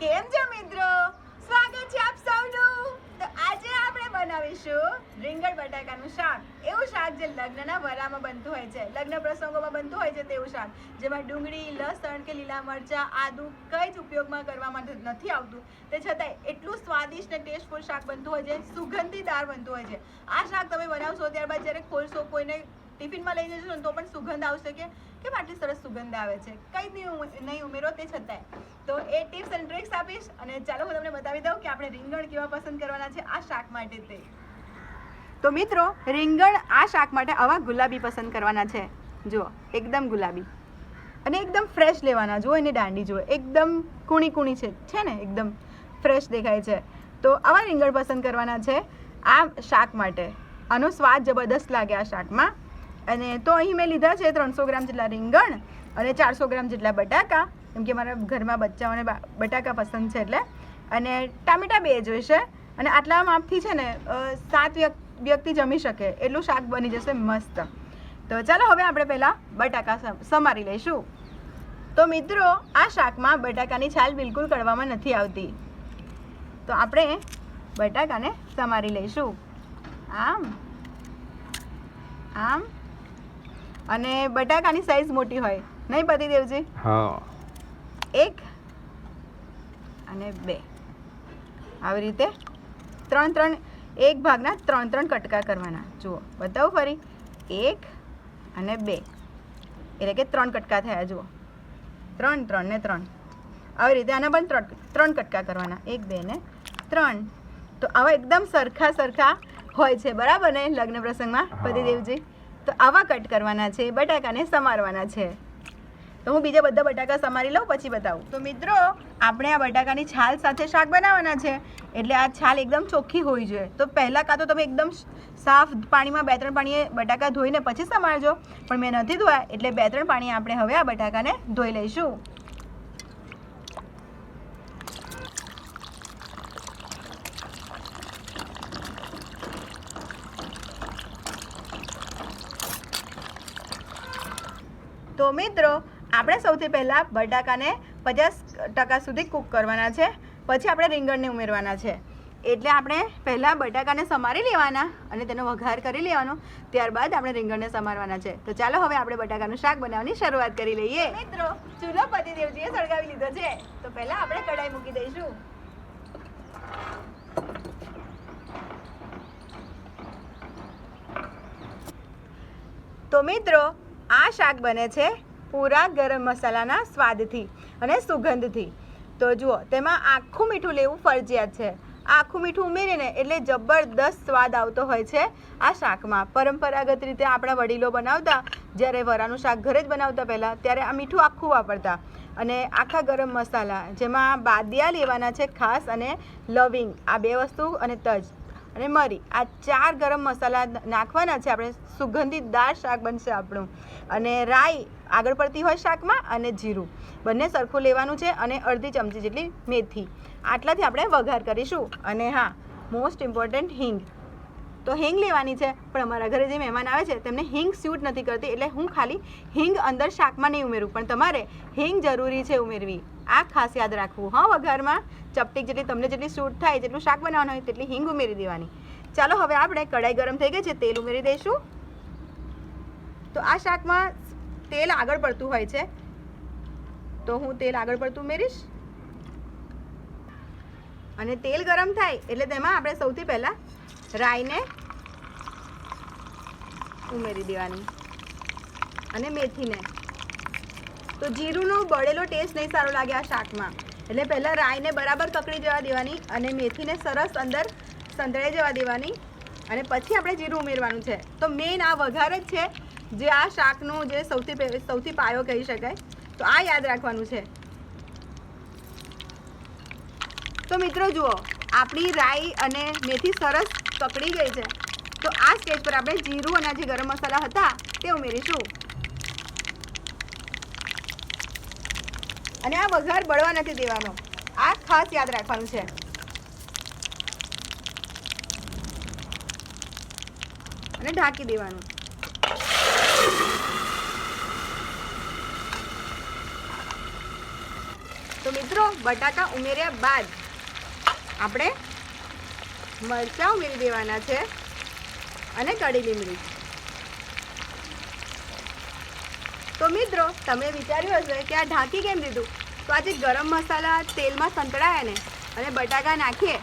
કેમ છે મિત્રો? સ્વાગત છે આપ સૌનું. તો આજે આપણે બનાવીશું રીંગણ બટાકાનું શાક. એવું શાક જે લગ્નના વરામાં બનતું હોય છે, લગ્ન પ્રસંગોમાં બનતું હોય છે તેવું શાક. જેમાં ડુંગળી, લસણ કે લીલા મરચાં આદુ કંઈ જ ઉપયોગમાં કરવામાં નથી આવતું. તે છતાંય એટલું સ્વાદિષ્ટ ને ટેસ્ટફુલ શાક બનતું હોય છે, સુગંધીદાર બનતું હોય છે. આ શાક તમે બનાવશો ત્યારબાદ જ્યારે ખોલશો કોઈને ટિફિનમાં લઈ જશો ને તો પણ સુગંધ આવશે કે કેમ આટલી સરસ સુગંધ આવે છે? કંઈ નહીં ઉમ- નહીં ઉમેરો તે છતાંય. તો એ ટિપ્સ એન્ડ ટ્રિક્સ આપીશ અને ચાલો હું તમને બતાવી દઉં કે આપણે રીંગણ કેવા પસંદ કરવાના છે આ શાક માટે તે. તો મિત્રો, રીંગણ આ શાક માટે આવા ગુલાબી પસંદ કરવાના છે. જુઓ, એકદમ ગુલાબી. અને એકદમ ફ્રેશ લેવાના. જુઓ એની દાંડી, જુઓ. એકદમ કૂણી કૂણી છે. છે ને? એકદમ ફ્રેશ દેખાય છે. તો આવા રીંગણ પસંદ કરવાના છે આ શાક માટે. આનો સ્વાદ જબરદસ્ત લાગે આ શાકમાં. અને તો અહીં મેં લીધા છે ત્રણસો ગ્રામ જેટલા રીંગણ અને ચારસો ગ્રામ જેટલા બટાકા. કેમ કે મારા ઘરમાં બચ્ચાઓને બટાકા પસંદ છે એટલે. અને ટામેટા બે જોઈશે. અને આટલા માપથી છે ને સાત વ્યક્તિ જમી શકે. એટલું શાક બની જશે મસ્ત. તો ચાલો હવે આપણે પહેલાં બટાકા સમ- સમારી લઈશું. તો મિત્રો, આ શાકમાં બટાકાની છાલ બિલકુલ કડવામાં નથી આવતી. તો આપણે બટાકાને સમારી લઈશું. આમ. આમ. અને બટાકાની સાઈઝ મોટી હોય. નહીં પતિદેવજી હા. એક અને બે. આવી રીતે ત્રણ ત્રણ એક ભાગના ત્રણ ત્રણ કટકા કરવાના. જુઓ બતાવું ફરી. એક અને બે. એટલે કે ત્રણ કટકા થયા જુઓ. ત્રણ ત્રણ ને ત્રણ. આવી રીતે આના પણ ત્રણ ત્રણ કટકા કરવાના. એક બે ને ત્રણ. તો આવા એકદમ સરખા સરખા હોય છે. બરાબર ને? લગ્ન પ્રસંગમાં. પતિદેવજી તો આવા કટ કરવાના છે, બટાકાને સમારવાના છે. તો હું બીજા બધા બટાકા સમારી લઉં, પછી બતાવું. તો મિત્રો, આપણે આ બટાકાની છાલ સાથે શાક બનાવવાના છે, એટલે આ છાલ એકદમ ચોખ્ખી હોવી જોઈએ. તો પહેલાં કાં તો તમે એકદમ સાફ પાણીમાં બે ત્રણ પાણીએ બટાકા ધોઈને પછી સમારજો. પણ મેં નથી ધોયા, એટલે બે ત્રણ પાણી આપણે હવે આ બટાકાને ધોઈ લઈશું. તો મિત્રો, આપણે સૌથી પહેલાં બટાકાને પચાસ ટકા સુધી કૂક કરવાના છે. પછી આપણે રીંગણને ઉમેરવાના છે. એટલે આપણે પહેલાં બટાકાને સમારી લેવાના અને તેનો વઘાર કરી લેવાનો. ત્યારબાદ આપણે રીંગણને સમારવાના છે. તો ચાલો હવે આપણે બટાકાનું શાક બનાવવાની શરૂઆત કરી લઈએ. મિત્રો, ચૂલો પતિદેવજીએ સળગાવી લીધો છે. તો પહેલાં આપણે કઢાઈ મૂકી દઈશું. તો મિત્રો આ શાક બને છે પૂરા ગરમ મસાલાના સ્વાદથી અને સુગંધથી. તો જુઓ, તેમાં આખું મીઠું લેવું ફરજિયાત છે. આખું મીઠું ઉમેરીને એટલે જબરદસ્ત સ્વાદ આવતો હોય છે આ શાકમાં. પરંપરાગત રીતે આપણા વડીલો બનાવતા, જ્યારે વરાનું શાક ઘરે જ બનાવતા પહેલાં, ત્યારે આ મીઠું આખું વાપરતા. અને આખા ગરમ મસાલા, જેમાં બાદિયા લેવાના છે ખાસ અને લવિંગ, આ બે વસ્તુ અને તજ. અને મરી, આ ચાર ગરમ મસાલા નાખવાના છે. આપણે સુગંધિતદાર શાક બનશે આપણું. અને રાઈ આગળ પડતી હોય શાકમાં અને જીરું. બંને સરખું લેવાનું છે અને અડધી ચમચી જેટલી મેથી. આટલાથી આપણે વઘાર કરીશું. અને હા મોસ્ટ ઇમ્પોર્ટન્ટ હિંગ. તો હિંગ લેવાની છે. પણ અમારા ઘરે જે મહેમાન આવે છે, તેમને હિંગ સ્યુટ નથી કરતી. એટલે હું ખાલી હિંગ અંદર શાકમાં નહીં ઉમેરું. પણ તમારે હિંગ જરૂરી છે ઉમેરવી. આ ખાસ યાદ રાખવું. હા, વઘારમાં ચપટી જેટલી તમને જેટલી સૂટ થાય, જેટલું શાક બનાવવાનું હોય, તેટલી હિંગ ઉમેરી દેવાની. ચાલો, હવે આપણે કઢાઈ ગરમ થઈ ગઈ છે. તેલ ઉમેરી દઈશું. તો આ શાકમાં તેલ આગળ પડતું હોય છે. તો હું તેલ આગળ પડતું ઉમેરીશ. અને તેલ ગરમ થાય, એટલે તેમાં આપણે સૌથી પહેલાં રાઈને ઉમેરી દેવાની અને મેથીને. તો જીરુંનો બળેલો ટેસ્ટ નહીં સારો લાગે આ શાકમાં. એટલે પહેલાં રાઈને બરાબર કકડી જવા દેવાની અને મેથીને સરસ અંદર સંતળાઈ જવા દેવાની અને પછી આપણે જીરું ઉમેરવાનું છે. તો મેઇન આ વઘાર જ છે જે આ શાકનું જે સૌથી સૌથી પાયો કહી શકાય. તો આ યાદ રાખવાનું છે. તો મિત્રો જુઓ, આપણી રાઈ અને મેથી સરસ કકડી ગઈ છે. તો આ સ્ટેજ પર આપણે જીરું અને જે ગરમ મસાલા હતા, તે ઉમેરીશું. અને આ વઘાર બળવા નથી દેવાનો. આ ખાસ યાદ રાખવાનું છે. અને ઢાંકી દેવાનું. તો મિત્રો, બટાકા ઉમેર્યા બાદ આપણે મરચાં ઉમેરી દેવાના છે અને કડી લીમડી તો મિત્રો, તમે વિચાર્યું હશે કે આ ઢાંકી કેમ દીધું? તો આજે ગરમ મસાલા તેલમાં સંતળાયા ને અને બટાકા નાખીએ.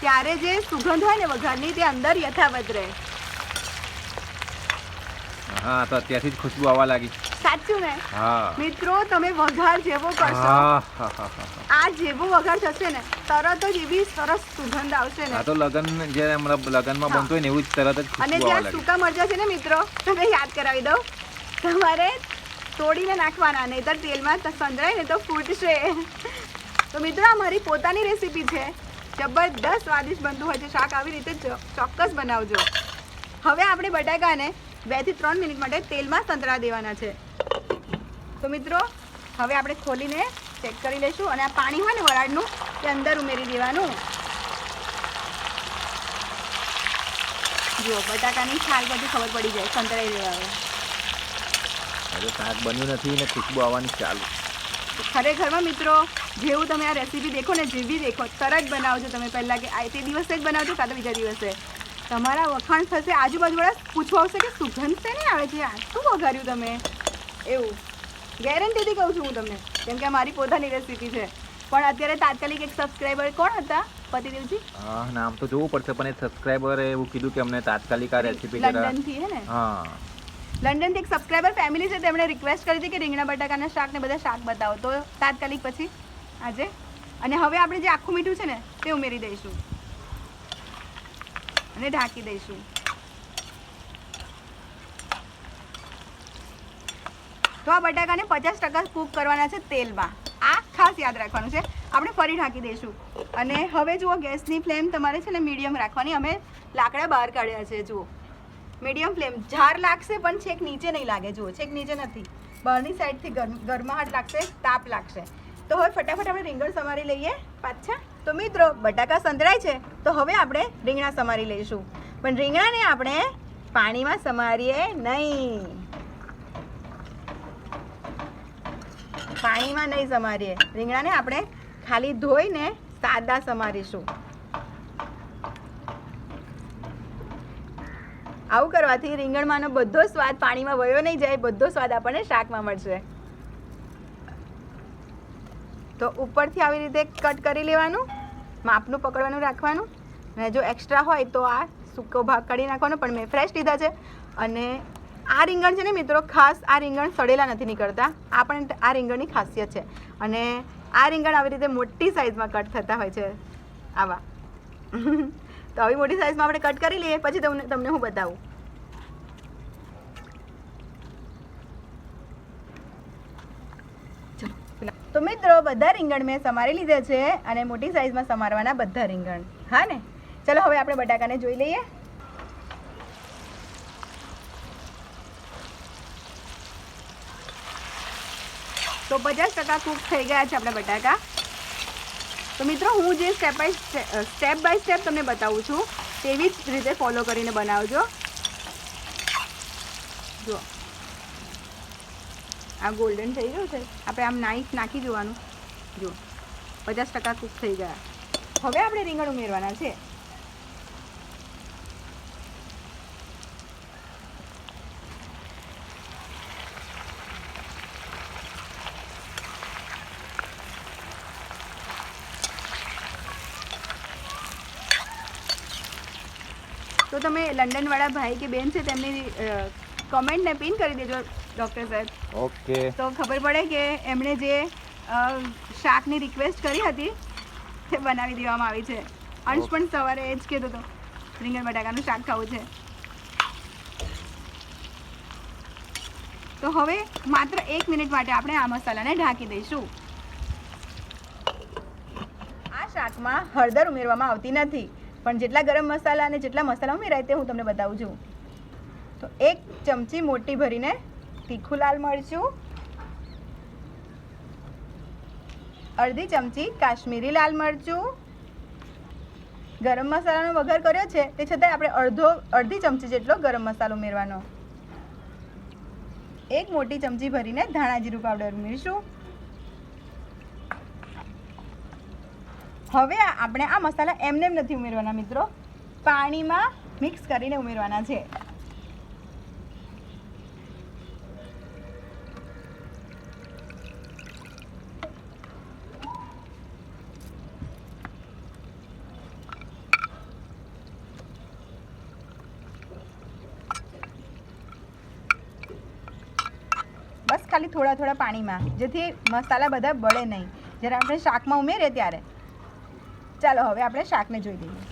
ત્યારે જે સુગંધ હોય ને વઘારની, તે અંદર યથાવત રહે. હા, તો અત્યારથી જ ખુશ્બુ આવવા લાગી. સાચું ને? મિત્રો તમે વઘાર જેવો કરશો. આ જેવો વઘાર થશે ને તરત જ એવી સરસ સુગંધ આવશે આ ને તો લગન જ્યારે મતલબ લગનમાં. બનતું હોય ને એવું જ તરત જ અને જ્યાં સૂકા મરચા છે ને મિત્રો તમે યાદ કરાવી દઉં. તમારે તોડીને નાખવાના નહીતર તેલમાં ત- સંજરાય ને તો ફૂટશે. તો મિત્રો આ મારી પોતાની રેસીપી છે. જબરદસ્ત સ્વાદિષ્ટ બનતું હોય છે. શાક આવી રીતે ચોક્કસ બનાવજો. હવે આપણે બટાકાને બેથી ત્રણ મિનિટ માટે તેલમાં સંતરા દેવાના છે. તો મિત્રો હવે આપણે ખોલીને ચેક કરી લઈશું અને આ પાણી હોય ને વરાળનું તે અંદર ઉમેરી દેવાનું. જુઓ બટાકાની છાલ બધી ખબર પડી જાય સંતળાઈ દેવા હવે. શાક બન્યું નથી ને ખુશ્બુ આવવાની ચાલુ. ખરેખરમાં મિત્રો જેવું તમે આ રેસીપી દેખો ને જેવી દેખો તરત બનાવજો તમે પહેલાં કે આ તે દિવસે જ બનાવજો કાં તો બીજા દિવસે. તમારા વખાણ થશે આજુબાજુવાળા પૂછવા આવશે કે સુગંધ છે ને આવે છે? આ શું વઘાર્યું તમે? એવું. ગેરંટીથી કહું છું હું તમને. કેમ કે મારી પોતાની રેસીપી છે. પણ અત્યારે તાત્કાલિક એક સબસ્ક્રાઈબર કોણ હતા? પતિદેવજી હા નામ તો જોવું પડશે પણ એ સબસ્ક્રાઈબરે એવું કીધું કે અમને તાત્કાલિક આ રેસીપી લંડનથી હે ને? હા. લંડનથી એક સબસ્ક્રાઈબર ફેમિલી છે તેમણે રિક્વેસ્ટ કરી હતી કે રીંગણા બટાકાના શાક ને બધા શાક બતાવો. તો તાત્કાલિક પછી આજે. અને હવે આપણે જે આખું મીઠું છે ને તે ઉમેરી દઈશું. અને ઢાંકી દઈશું. તો આ બટાકાને પચાસ ટકા કૂક કરવાના છે તેલમાં. આ ખાસ યાદ રાખવાનું છે. આપણે ફરી ઢાંકી દઈશું. અને હવે જુઓ, ગેસની ફ્લેમ તમારે છે ને મીડિયમ રાખવાની. અમે લાકડા બહાર કાઢ્યા છે, જુઓ. Medium flame. ઝાર લાગશે, પણ છેક નીચે નહીં લાગે, જુઓ. છેક નીચે નથી. બહારની સાઈડથી ગરમ ગરમાહટ લાગશે, તાપ લાગશે. તો હવે ફટાફટ આપણે રીંગણ સમારી લઈએ, પાછા. તો મિત્રો, બટાકા સંતરાય છે. તો હવે આપણે રીંગણા સમારી લઈશું. પણ રીંગણાને આપણે પાણીમાં સમારીએ નહીં. પાણીમાં નહીં સમારીએ. રીંગણાને આપણે ખાલી ધોઈને સાદા સમારીશું. આવું કરવાથી રીંગણમાંનો બધો સ્વાદ પાણીમાં વયો નહીં જાય, બધો સ્વાદ આપણને શાકમાં મળશે. તો ઉપરથી આવી રીતે કટ કરી લેવાનું, માપનું પકડવાનું રાખવાનું. અને જો એક્સ્ટ્રા હોય તો આ સૂકો ભાગ કાઢી નાખવાનો, પણ મેં ફ્રેશ લીધા છે. અને આ રીંગણ છે ને મિત્રો ખાસ આ રીંગણ સડેલા નથી નીકળતા. આ પણ આ રીંગણની ખાસિયત છે. અને આ રીંગણ આવી રીતે મોટી સાઇઝમાં કટ થતા હોય છે. આવા. તો આવી મોટી સાઇઝમાં આપણે કટ કરી લઈએ, પછી તમને તમને હું બતાવું. તો મિત્રો, બધા રીંગણ મેં સમારી લીધા છે અને મોટી સાઈઝમાં સમારવાના બધા રીંગણ. હા ને? ચલો, હવે આપણે બટાકાને જોઈ લઈએ. તો પચાસ ટકા કૂક થઈ ગયા છે આપણા બટાકા. તો મિત્રો, હું જે step by step by step તમને બતાવું છું, તેવી જ રીતે ફોલો કરીને બનાવજો. જુઓ. આ ગોલ્ડન થઈ ગયું છે. આપણે આમ નાઈફ નાખી જોવાનું જુઓ. પચાસ ટકા કૂક થઈ ગયા. હવે આપણે રીંગણ ઉમેરવાના છે. તો તમે લંડનવાળા ભાઈ કે બેન છે તેમની કમેન્ટને પિન કરી દેજો ડૉક્ટર સાહેબ. ઓકે. તો ખબર પડે કે એમણે જે શાકની રિક્વેસ્ટ કરી હતી તે બનાવી દેવામાં આવી છે. અંશ પણ સવારે એ જ કહેતો હતો રીંગણ બટાકાનું શાક ખાવું છે. તો હવે માત્ર એક મિનિટ માટે આપણે આ મસાલાને ઢાંકી દઈશું. આ શાકમાં હળદર ઉમેરવામાં આવતી નથી. પણ જેટલા ગરમ મસાલા અને જેટલા મસાલા ઉમેરાય તે હું તમને બતાવું છું. તો એક ચમચી મોટી ભરીને તીખું લાલ મરચું, અડધી ચમચી કાશ્મીરી લાલ મરચું. ગરમ મસાલાનો વઘાર કર્યો છે, તે છતાંય આપણે અડધો, અડધી ચમચી જેટલો ગરમ મસાલો ઉમેરવાનો. એક મોટી ચમચી ભરીને ધાણા જીરું પાવડર ઉમેરીશું. હવે આપણે આ મસાલા એમને એમ નથી ઉમેરવાના મિત્રો. પાણીમાં મિક્સ કરીને ઉમેરવાના છે. બસ ખાલી થોડા થોડા પાણીમાં, જેથી મસાલા બધા બળે નહીં. જ્યારે આપણે શાકમાં ઉમેરીએ ત્યારે. ચાલો હવે આપણે શાકને જોઈ લઈએ.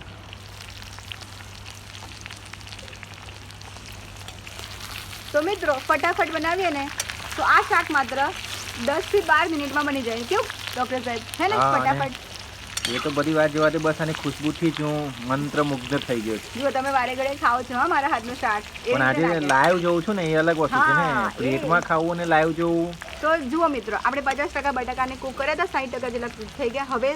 તો મિત્રો ફટાફટ બનાવીએ ને તો આ શાક માત્ર દસથી બાર મિનિટમાં બની જાય. કેવું ડોક્ટર સાહેબ? હે ને ફટાફટ. એ તો બધી વાત જોવા બસ આની ખુશ્બુથી જ હું મંત્રમુગ્ધ થઈ ગયો છું. જો તમે વારે ઘડે ખાઓ છો હા મારા હાથનું શાક. પણ આજે લાઈવ જોઉં છું ને એ અલગ વસ્તુ છે ને. પ્લેટમાં ખાવું અને લાઈવ જોવું. તો જુઓ મિત્રો આપણે પચાસ ટકા બટાકાને કુક કર્યા હતા સાઠ ટકા જેટલા થઈ ગયા. હવે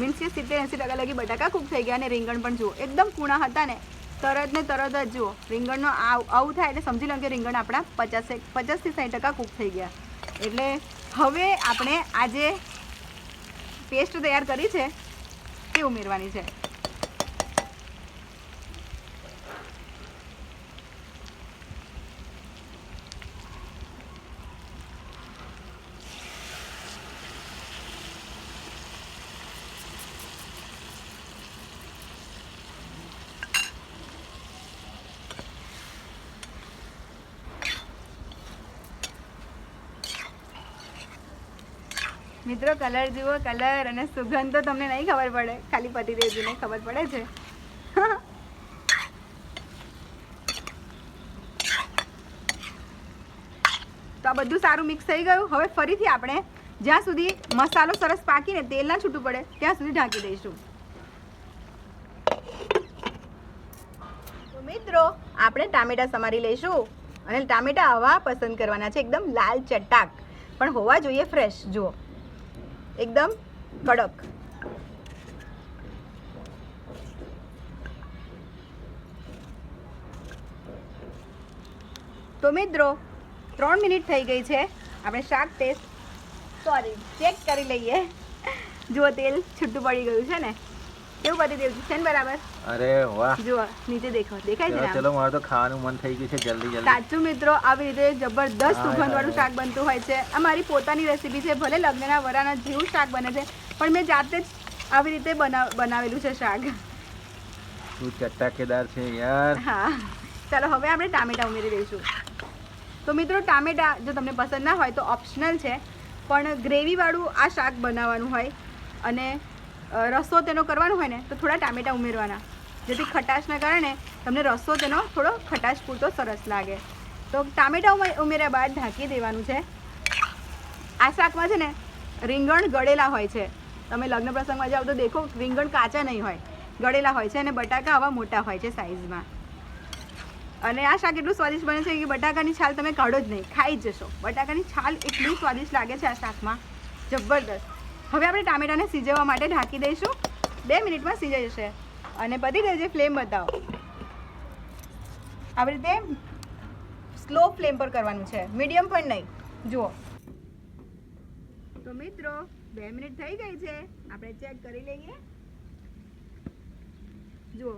મીન્સ કે સિત્તેર એંસી ટકા લગી બટાકા કૂક થઈ ગયા અને રીંગણ પણ જુઓ, એકદમ કૂણા હતા ને, તરત ને તરત જ જુઓ, રીંગણનો આવ- થાય એટલે સમજી લો કે રીંગણ આપણા પચાસ પચાસથી સાઠ ટકા કૂક થઈ ગયા. એટલે હવે આપણે આજે પેસ્ટ તૈયાર કરી છે, તે ઉમેરવાની છે. મિત્રો કલર જુઓ કલર અને સુગંધ તો તમને નહીં ખબર પડે. ખાલી પતિદેવજીને ખબર પડે છે. તો આ બધું સારું મિક્સ થઈ ગયું. હવે ફરીથી આપણે જ્યાં સુધી મસાલો સરસ પાકીને તેલ ના છૂટું પડે, ત્યાં સુધી ઢાંકી દઈશું. મિત્રો, આપણે ટામેટા સમારી લઈશું. અને ટામેટા આવા પસંદ કરવાના છે, એકદમ લાલ ચટાક. પણ હોવા જોઈએ ફ્રેશ જુઓ. એકદમ કડક. તો મિત્રો, ત્રણ મિનિટ થઈ ગઈ છે. આપણે શાક ટેસ્ટ સોરી ચેક કરી લઈએ. જુઓ તેલ છૂટું પડી ગયું છે ને. કેવું પતી દેવું છે ને બરાબર? અરે વાહ. જો નીચે દેખો દેખાય છે ચલો મારે તો ખાવાનું મન થઈ ગયું છે જલ્દી જલ્દી. સાચું મિત્રો આવી રીતે જબરદસ્ત સુગંધ સુગંધવાળું શાક બનતું હોય છે. આ મારી પોતાની રેસીપી છે ભલે લગ્નના વરાના જેવું શાક બને છે પણ મેં જાતે જ આવી રીતે બના બનાવેલું છે શાક. શું ચટાકેદાર છે યાર. હા. ચાલો હવે આપણે ટામેટા ઉમેરી દઈશું. તો મિત્રો ટામેટા જો તમને પસંદ ના હોય તો ઓપ્શનલ છે પણ ગ્રેવીવાળું આ શાક બનાવવાનું હોય અને રસો તેનો કરવાનો હોય ને, તો થોડા ટામેટા ઉમેરવાના. જેથી ખટાશના કારણે તમને રસો તેનો થોડો ખટાશ પૂરતો સરસ લાગે. તો ટામેટા ઉમે- ઉમેર્યા બાદ ઢાંકી દેવાનું છે. આ શાકમાં છે ને, રીંગણ ગળેલા હોય છે. તમે લગ્ન પ્રસંગમાં જાઓ તો દેખો, રીંગણ કાચા નહીં હોય. ગળેલા હોય છે અને બટાકા આવા મોટા હોય છે સાઈઝમાં. અને આ શાક એટલું સ્વાદિષ્ટ બને છે કે બટાકાની છાલ તમે કાઢો જ નહીં, ખાઈ જ જશો. બટાકાની છાલ એટલી સ્વાદિષ્ટ લાગે છે આ શાકમાં. જબરદસ્ત. હવે આપણે ટામેટાને સીજવવા માટે ઢાંકી દઈશું. બે મિનિટમાં સીજાઈ જશે. અને બધી ગઈ ફ્લેમ બતાવો. આવી રીતે સ્લો ફ્લેમ પર કરવાનું છે. મીડિયમ પણ નહીં. જુઓ. તો મિત્રો, બે મિનિટ થઈ ગઈ છે. આપણે ચેક કરી લઈએ. જુઓ.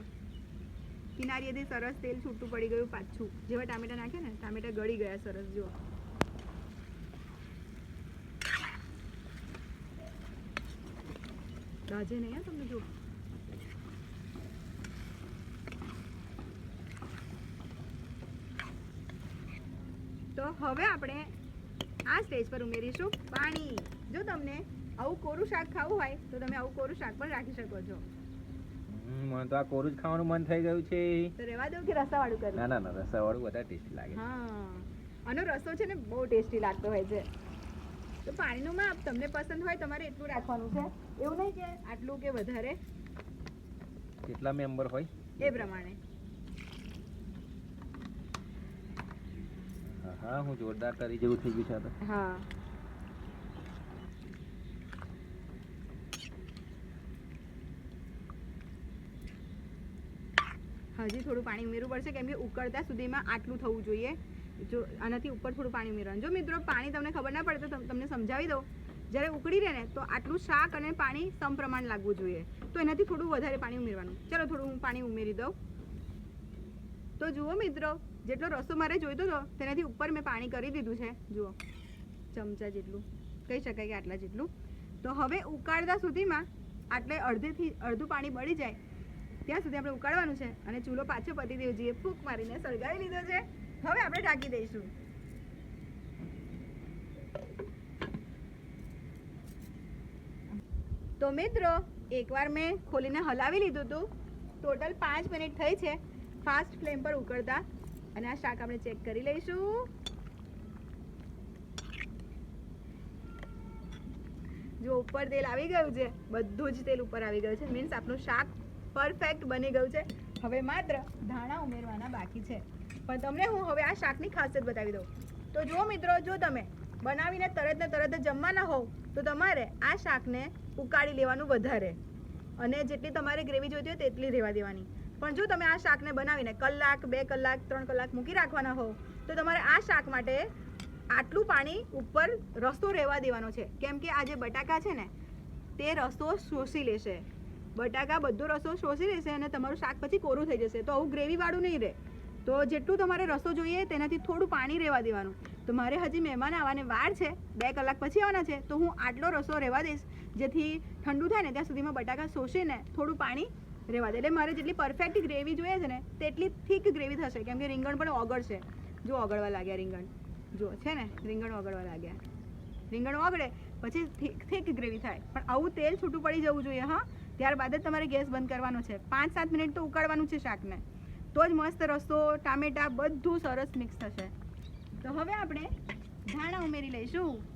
કિનારીએથી સરસ તેલ છૂટું પડી ગયું પાછું. જેવા ટામેટા નાખ્યા ને, ટામેટા ગળી ગયા સરસ, જુઓ. દાજે નહીં હા તમને જુઓ. તો હવે આપણે આ સ્ટેજ પર ઉમેરીશું પાણી. જો તમને આવું કોરું શાક ખાવું હોય તો તમે આવું કોરું શાક પણ રાખી શકો છો. મને તો આ કોરું જ ખાવાનું મન થઈ ગયું છે. તો રહેવા દઉં કે રસાવાળું કરું? ના ના ના રસાવાળું વધારે ટેસ્ટી લાગે હા. આનો રસો છે ને બહુ ટેસ્ટી લાગતો હોય છે. તો પાણીનું માપ તમને પસંદ હોય તમારે એટલું રાખવાનું છે. એવું નહીં કે આટલું કે વધારે? કેટલા મેમ્બર હોય? એ પ્રમાણે. હા, હા જોરદાર કરી જેવું થઈ ગયું છે તો. હા. હજી થોડું પાણી ઉમેરવું પડશે કેમ કે ઉકળતા સુધીમાં આટલું થવું જોઈએ. જો આનાથી ઉપર થોડું પાણી ઉમેરવાનું. જો મિત્રો પાણી તમને ખબર ના પડે તો તમને સમજાવી દઉં. જ્યારે ઉકળી રહે ને, તો આટલું શાક અને પાણી સમપ્રમાણ લાગવું જોઈએ. તો એનાથી થોડું વધારે પાણી ઉમેરવાનું. ચલો થોડું હું પાણી ઉમેરી દઉં. તો જુઓ મિત્રો, જેટલો રસો મારે જોઈતો હતો, તેનાથી ઉપર મેં પાણી કરી દીધું છે. જુઓ, ચમચા જેટલું. કહી શકાય કે આટલા જેટલું. તો હવે ઉકાળતા સુધીમાં આટલે અડધેથી અડધું પાણી બળી જાય, ત્યાં સુધી આપણે ઉકાળવાનું છે અને ચૂલો પાછો પતી દેવજીએ ફૂંક મારીને સળગાવી લીધો છે. હવે આપણે ઢાંકી દઈશું. તો મિત્રો, એકવાર મેં ખોલીને હલાવી લીધું હતું ટોટલ પાંચ મિનિટ થઈ છે. ફાસ્ટ ફ્લેમ પર ઉકળતા. અને આ શાક આપણે ચેક કરી લઈશું. જો ઉપર તેલ આવી ગયું છે, બધું જ તેલ ઉપર આવી ગયું છે. મીન્સ આપણું શાક પરફેક્ટ બની ગયું છે. હવે માત્ર ધાણા ઉમેરવાના બાકી છે. પણ તમને હું હવે આ શાકની ખાસિયત બતાવી દઉં. તો જો મિત્રો, જો તમે બનાવીને તરત ને તરત જમવાના હોવ, તો તમારે આ શાકને ઉકાળી લેવાનું વધારે. અને જેટલી તમારે ગ્રેવી જોઈતી હોય તેટલી રહેવા દેવાની. પણ જો તમે આ શાકને બનાવીને કલાક, બે કલાક, ત્રણ કલાક મૂકી રાખવાના હો તો તમારે આ શાક માટે આટલું પાણી ઉપર રસ્તો રહેવા દેવાનો છે. કેમ કે આ જે બટાકા છે ને, તે રસો શોષી લેશે. બટાકા બધો રસો શોષી લેશે અને તમારું શાક પછી કોરું થઈ જશે. તો આવું ગ્રેવીવાળું નહીં રહે. તો જેટલું તમારે રસો જોઈએ, તેનાથી થોડું પાણી રહેવા દેવાનું. તો મારે હજી મહેમાન આવવાને વાર છે. બે કલાક પછી આવવાના છે. તો હું આટલો રસો રહેવા દઈશ. જેથી ઠંડુ થાય ને, ત્યાં સુધીમાં બટાકા શોષીને થોડું પાણી રહેવા દે. એટલે મારે જેટલી પરફેક્ટ ગ્રેવી જોઈએ છે ને, તેટલી થીક ગ્રેવી થશે. કેમ કે રીંગણ પણ ઓગળશે. જો ઓગળવા લાગ્યા રીંગણ. જો, છે ને, રીંગણ ઓગળવા લાગ્યા. રીંગણ ઓગળે, પછી થીક થીક ગ્રેવી થાય. પણ આવું તેલ છૂટું પડી જવું જોઈએ, હા? ત્યારબાદ જ તમારે ગેસ બંધ કરવાનો છે. પાંચ સાત મિનિટ તો ઉકાળવાનું છે શાકને. તો જ મસ્ત રસ્તો ટામેટા બધું સરસ મિક્સ થશે. તો હવે આપણે ધાણા ઉમેરી લઈશું.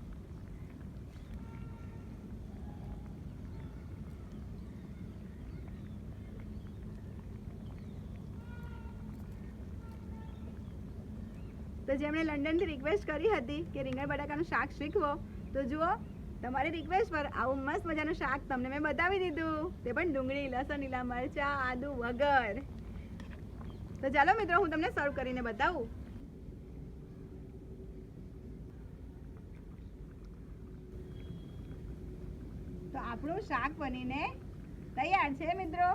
તો જેમણે લંડનથી રિક્વેસ્ટ કરી હતી કે રીંગણ બટાકાનું શાક શીખવો, તો જુઓ, તમારી રિક્વેસ્ટ પર આવું મસ્ત મજાનું શાક તમને મેં બતાવી દીધું. તે પણ ડુંગળી, લસણ, લીલા મરચા, આદુ વગર તો ચાલો મિત્રો, હું તમને સર્વ કરીને બતાવું. તો આપણું શાક બનીને તૈયાર છે મિત્રો.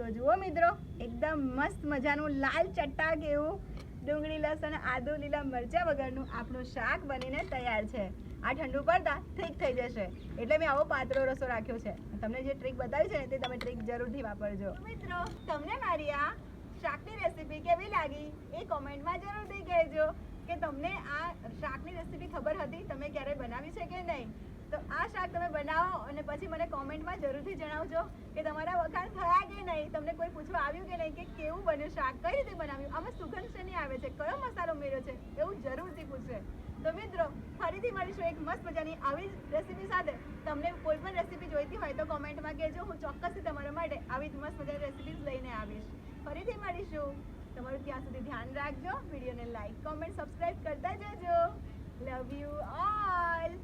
તો જુઓ મિત્રો, એકદમ મસ્ત મજાનું લાલ ચટાક એવું ડુંગળી લસણ આદુ લીલા મરચાં વગરનું આપણું શાક બનીને તૈયાર છે. આ ઠંડુ પડતા ઠીક થઈ જશે. એટલે મેં આવો પાતળો રસો રાખ્યો છે. તમને જે ટ્રીક બતાવી છે ને તે તમે ટ્રીક જરૂરથી વાપરજો. મિત્રો, તમને મારી આ શાકની રેસીપી કેવી લાગી? એ કોમેન્ટમાં જરૂરથી કહેજો. કે તમને આ શાકની રેસીપી ખબર હતી, તમે ક્યારે બનાવી છે કે નહીં? તો આ શાક તમે બનાવો અને પછી મને કોમેન્ટમાં જરૂરથી જણાવજો કે તમારા વખાણ થયા કે નહીં. તમને કોઈ પૂછવા આવ્યું કે નહીં કે કેવું બન્યું શાક, કઈ રીતે બનાવ્યું? આમાં સુગંધ શેની આવે છે? કયો મસાલો ઉમેર્યો છે? એવું જરૂરથી પૂછશે. તો મિત્રો, ફરીથી મળીશું એક મસ્ત મજાની આવી જ રેસીપી સાથે. તમને કોઈ પણ રેસીપી જોઈતી હોય તો કોમેન્ટમાં કહેજો. હું ચોક્કસથી તમારા માટે આવી જ મસ્ત મજાની રેસીપીઝ લઈને આવીશ. ફરીથી મળીશું. તમારું ત્યાં સુધી ધ્યાન રાખજો. વિડીયોને લાઈક કોમેન્ટ સબસ્ક્રાઈબ કરતા જજો. Love you all